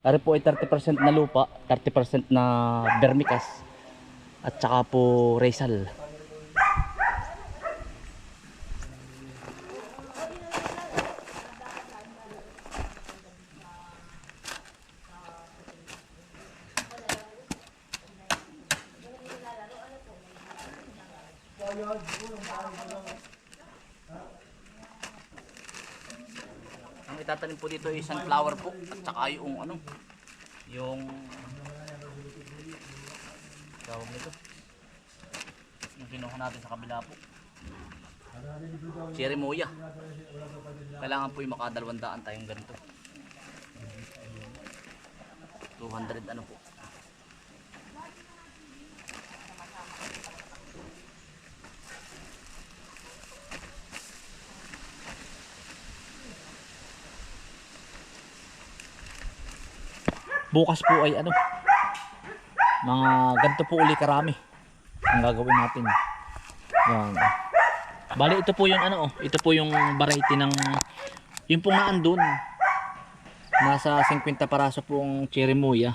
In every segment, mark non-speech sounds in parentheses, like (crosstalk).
Ari po ay 30% na lupa, 30% na vermicas, at saka po resal. Ang itatanim po dito ay sunflower po at saka yung ano, yung tawag nito. Yung kinuha natin sa kabila po. Cherry moya. Kailangan po yung makadalawandaan tayong ganito. 200 ano po. Bukas po ay ano mga ganito po uli karami ang gagawin natin. Yan. Bali ito po yung ano oh, ito po yung variety ng yung pong naandun. Nasa 50 paraso pong cherry moya.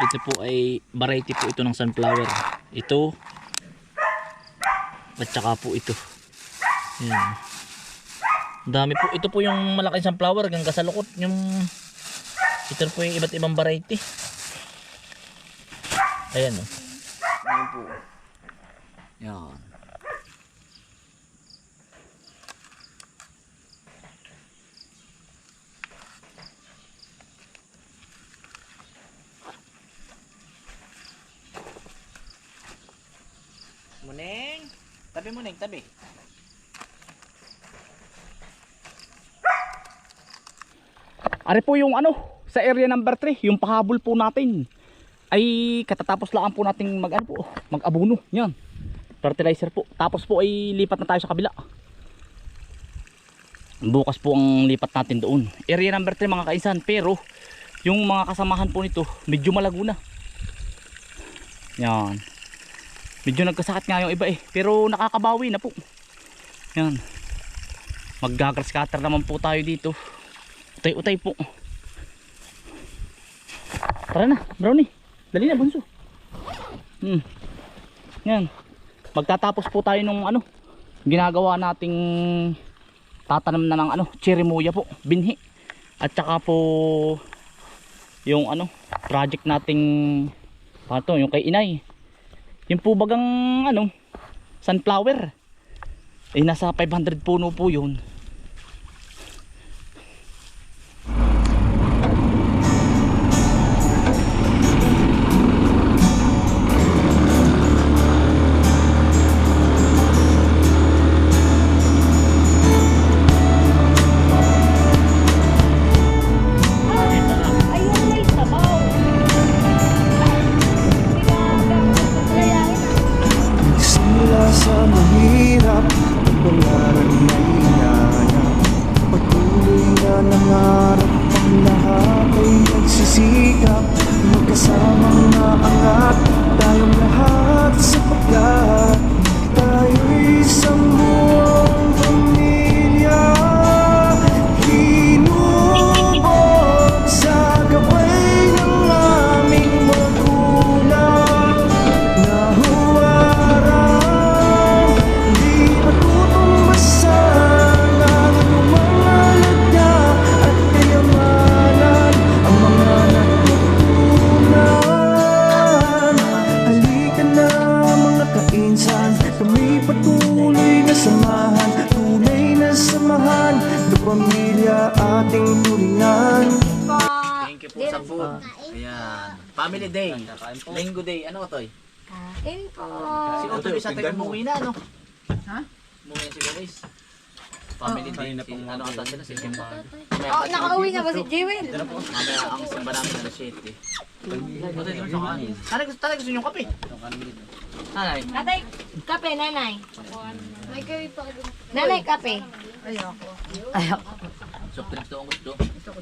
Ito po ay variety po ito ng sunflower. Ito at saka po ito. Yan. Dami po ito po yung malaking sunflower hanggang sa lukot yung ito po yung iba't ibang variety. Ayan o. Ayan po. Yan. Muneng. Tabi muneng, tabi. Ari po yung ano, sa area number 3, yung pahabol po natin. Ay katatapos lang po nating mag ano po, mag-abuno. Yan. Fertilizer po. Tapos po ay lipat na tayo sa kabila. Bukas po ang lipat natin doon. Area number 3 mga kaisan, pero yung mga kasamahan po nito, medyo malago na. Yan. Medyo nagkasakit nga yung iba eh, pero nakakabawi na po. Yan. Mag-grass cutter naman po tayo dito. Utay-utay po. Tara na, brownie. Dali na, bunso. Hmm. Yan. Magtatapos po tayo nung ano, ginagawa nating tatanam na ng ano, cherry moya po, binhi. At saka po yung ano, project nating paano to, yung kay inay. Yung po bagang ano, sunflower. Eh nasa 500 puno po yun. Po sa food. Ayan. Family day. Linggo day. Ano to? Kain po. Si Otoy isa tayo umuwi na, ano? Ha? Umuwi na si Galis. Family day. Si, ano ata sila? Si Simba. Oh, nakauwi na ba si Jewel? Mamaya ang simba namin na 7. Otoy, di mo sa kanin. Tanay gusto, tanay gusto nyo kape. Tanay. Tatay, kape, nanay. May kape pa Nanay, kape. Soft drinks daw ang gusto.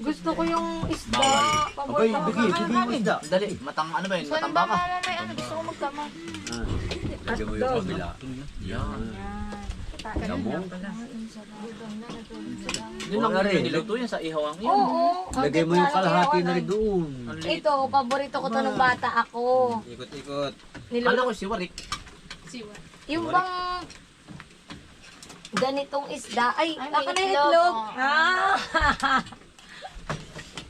Gusto ko yung isda. Bawal. Paborito ko kakain kami. Dali, matang ano ba yun? Matang ba baka. ano gusto ko magtama. Yan. Yan. Yun lang yung niluto yan sa ihawang yun. Oo. Lagay mo yung kalahati na rin doon. Ito, paborito ko to nung bata ako. Ikot-ikot. Kala Niluto. ko si Warik. Yung bang ganitong isda. Ay, Ay, ako na itlog. Ah! (laughs)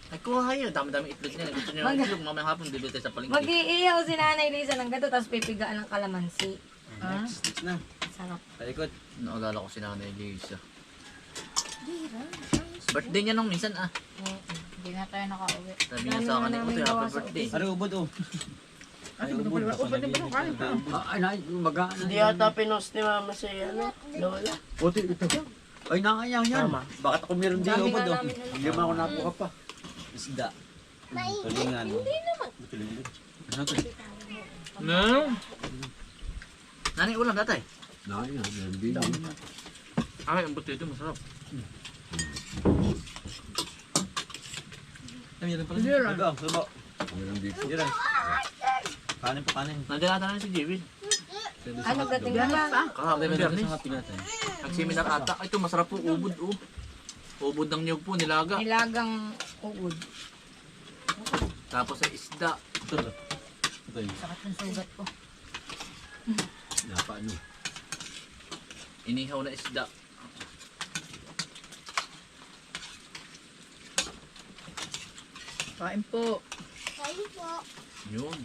Ay, kuha kayo. Dami-dami itlog niya. Gusto niyo ng itlog. Mamaya hapon, bibili tayo sa palengke. Mag-iihaw si Nanay Lisa ng gato, tapos pipigaan ng kalamansi. Next, next na. Sarap. Paikot. Naalala ko si Nanay Lisa. Birthday niya nung minsan ah. Hindi na tayo nakauwi. Sabi niya sa akin, namin ito gawa happy birthday. Ano ubod oh? (laughs) Ay. Ah, magaan. Hindi yata pinost ni mama si ano, Lola. Puti ito. Ay, nakayang yan. Bakit ako meron din ubod nga oh? ako napuka pa. Isda. Tulingan. Hindi naman. Ano to? No. Nanay ulam datay. Nakayang. Meron din. Ay, ang buto ito masarap. Ay, meron pala. Sabaw, sabaw. Meron din. Hindi rin. Kanin po kanin. Nandiyan ata na si JB. Ano dating naman? Kahapon biyernes. Ang seminar ata. Ay, ito masarap po. Ubod oh. Ubod ng niyog po, nilaga. Nilagang uod. Tapos ay isda. Ito. Ito yun. Sakit ng sugat ko. Napa ano. Inihaw na isda. Kain po. Yun.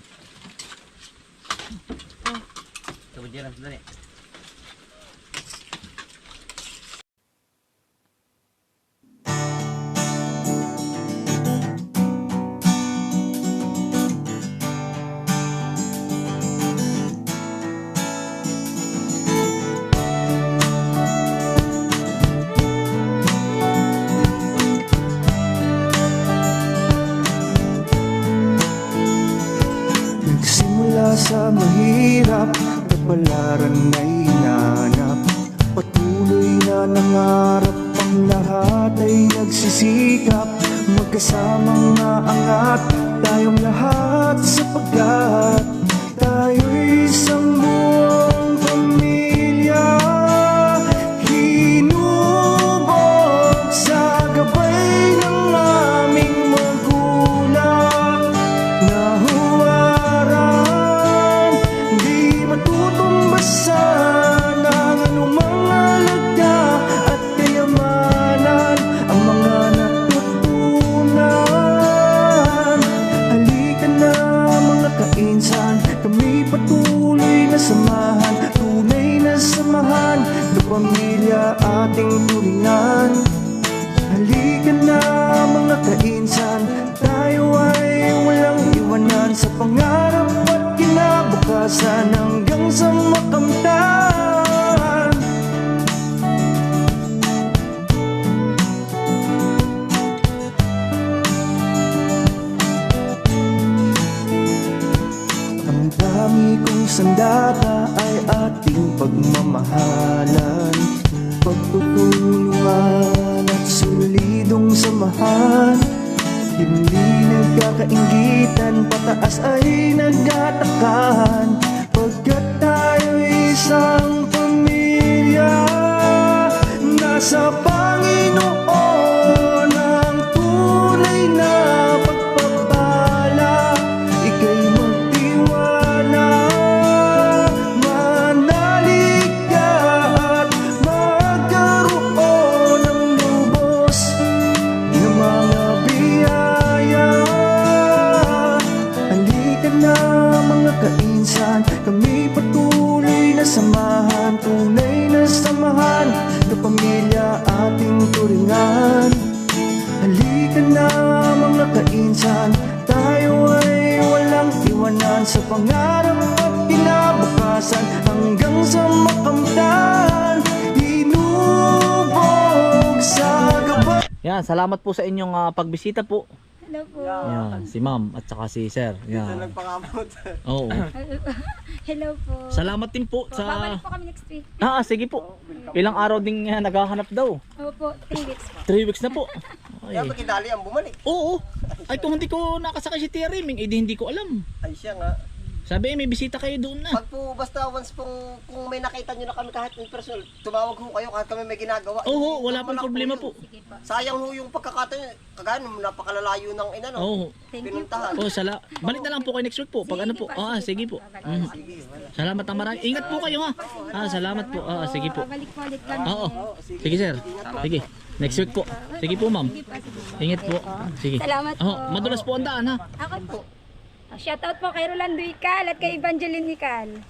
Sabot dyan lang. Dali. Ay nagsisikap Magkasamang naangat Tayong lahat sapagkat samahan Tunay na samahan ng pamilya ating tulingan Halika na mga kainsan Tayo ay walang iwanan Sa pangarap at kinabukasan Hanggang Hindi nagkakaingitan, pataas ay nagtatakan Pagkat tayo isang pamilya Nasa Panginoon samahan ng pamilya ating turingan. Halika na mga kainsan. Tayo ay walang iwanan Sa pangarap at kinabukasan. Hanggang sa makamtan Hinubog sa gabay. Yan, salamat po sa inyong ah, pagbisita po. Hello po. Yan, si ma'am at saka si sir. Yan. Nagpangamot. Oo. (laughs) Hello po. Salamat din po sa... Babalik po kami next week. Ah, ah, sige po. Ilang araw din nga naghahanap daw. Opo, 3 weeks po. Three weeks na po. (laughs) Ay. Kaya pagkidali ang bumalik. Oo. Ay, kung hindi ko nakasakay si Tia Riming, eh di hindi ko alam. Ay siya nga. Sabi may bisita kayo doon na. Pag po basta once pong kung may nakita nyo na kami kahit in personal, tumawag ho kayo kahit kami may ginagawa. Oo, wala pong Wala problema po po. Sayang ho yung pagkakataon, kagaya nung napakalalayo ng ina no. Oo. Pinuntahan. Oh, sala. Balik na lang po kayo next week po. Pag ano po. Ah, sige po. Mhm. Salamat ang marami. Ingat po kayo ha. Ah, salamat po. Ah, sige po. Babalik po ulit kami. Oo. Sige sir. Sige. Next week po. Sige po ma'am. Ingat po. Sige. Salamat Oh, po. madulas po ang daan ha. Ako po. Ah, Shoutout po kay Rolando Ical at kay Evangeline Ical.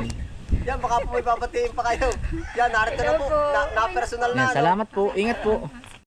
(laughs) Yan, baka po may babatiin pa kayo. Yan, narito na po. Na, na. Yan, salamat po. Ingat po.